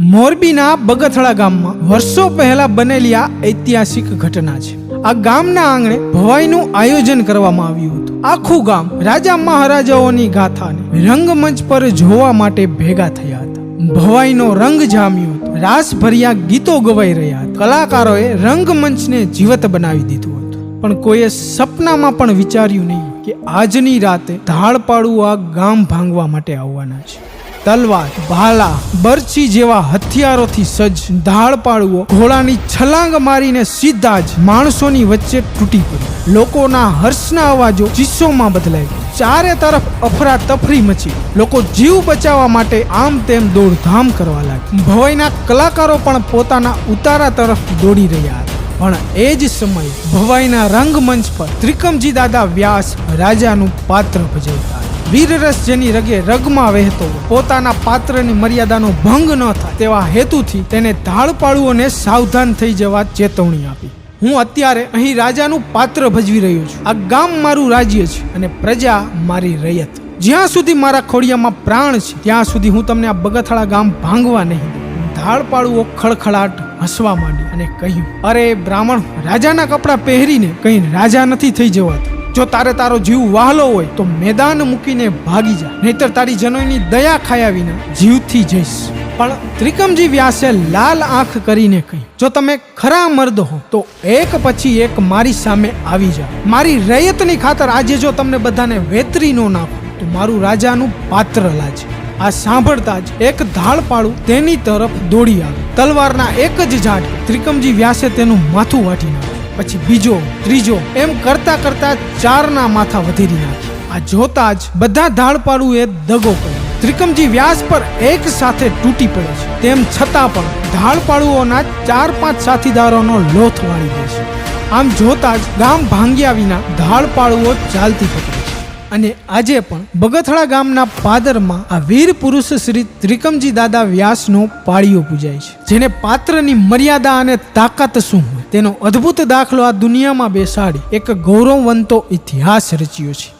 મોરબીના બગથળા ગામમાં વર્ષો પહેલા બનેલી આ ઐતિહાસિક ઘટના છે. આ ગામના આંગણે ભવાઈનું આયોજન કરવામાં આવ્યું હતું. આખું ગામ રાજા મહારાજાઓની ગાથાને રંગમંચ પર જોવા માટે ભેગા થયા હતા. ભવાઈનો રંગ જામ્યો હતો. રાસ ભર્યા ગીતો ગવાઈ રહ્યા હતા. કલાકારોએ રંગમંચને જીવત બનાવી દીધું હતું. પણ કોઈએ સપનામાં પણ વિચાર્યું નહીં કે આજની રાતે ધાડ પાડું આ ગામ ભાંગવા માટે આવવાના છે. તલવાર, ભાલા, બરછી જેવા હથિયારોથી સજ્જ ધાડપાડુઓ ઘોડાની છલાંગ મારીને સીધા જ માણસોની વચ્ચે તૂટી પડી લોકોના હર્ષના અવાજો ચીસોમાં બદલાઈ ચારે તરફ અફરા તફરી મચી લોકો જીવ બચાવવા માટે આમ તેમ દોડધામ કરવા લાગ્યા. ભવાઈના કલાકારો પણ પોતાના ઉતારા તરફ દોડી રહ્યા હતા. પણ એ જ સમયે ભવાઈના રંગમંચ પર ત્રિકમજી દાદા વ્યાસ રાજાનું પાત્ર ભજવતા. વીરરસ જેની રગે રગમાં વહેતો પોતાના પાત્રની મર્યાદાનો ભંગ ન થાય તેવા હેતુથી તેને ધાળપાળુઓને સાવધાન થઈ જવા ચેતવણી આપી. હું અત્યારે અહીં રાજાનું પાત્ર ભજવી રહ્યો છું. આ ગામ મારું રાજ્ય છે અને પ્રજા મારી રયત. જ્યાં સુધી મારા ખોડિયામાં પ્રાણ છે, ત્યાં સુધી હું તમને આ બગથાળા ગામ ભાંગવા નહીં દઉં. ધાડપાળુઓ ખળખળાટ હસવા માંડી અને કહ્યું, અરે બ્રાહ્મણ, રાજાના કપડાં પહેરીને કંઈ રાજા નથી થઈ જવાતું. જો તારે તારો જીવ વહાલો હોય તો મેદાન મૂકીને ભાગી જા. નહીતર તારી જનોઈની દયા ખાયા વિના જીવથી જઈશ. પણ ત્રિકમજી વ્યાસે લાલ આંખ કરીને કહ્યું, જો તમે ખરા મર્દ હો, તો એક પછી એક મારી સામે આવી જાઓ મારી રયતની ખાતર આજે જો તમને બધાને વેતરી નો નાખો, તો મારું રાજાનું પાત્ર લાજ. આ સાંભળતા જ એક ધાડપાડું તેની તરફ દોડી આવ્યું તલવારના એક જ ઝાડ, ત્રિકમજી વ્યાસે તેનું માથું વાટી નાખ્યું પછી બીજો, ત્રીજો, એમ કરતા કરતા ચારના માથા વધી રહ્યા છે. આ જોતા જ બધા ધાડપાડુએ દગો કર્યો. ત્રિકમજી વ્યાસ પર એક સાથે તૂટી પડે છે. તેમ છતાં પણ ધાડપાડુઓના ચાર પાંચ સાથીદારોનો લોથ વાળી દે છે. આમ જોતા જ ગામ ભાંગ્યા વિના ધાડપાડુઓ ચાલતી પકડે છે. અને આજે પણ બગથળા ગામના પાદરમાં આ વીર પુરુષ શ્રી ત્રિકમજી દાદા વ્યાસનો પાળીઓ પૂજાય છે. જેને પાત્રની મર્યાદા અને તાકાત શું તેનો અદ્ભુત દાખલો આ દુનિયામાં બેસાડી. એક ગૌરવવંતો ઇતિહાસ રચ્યો છે.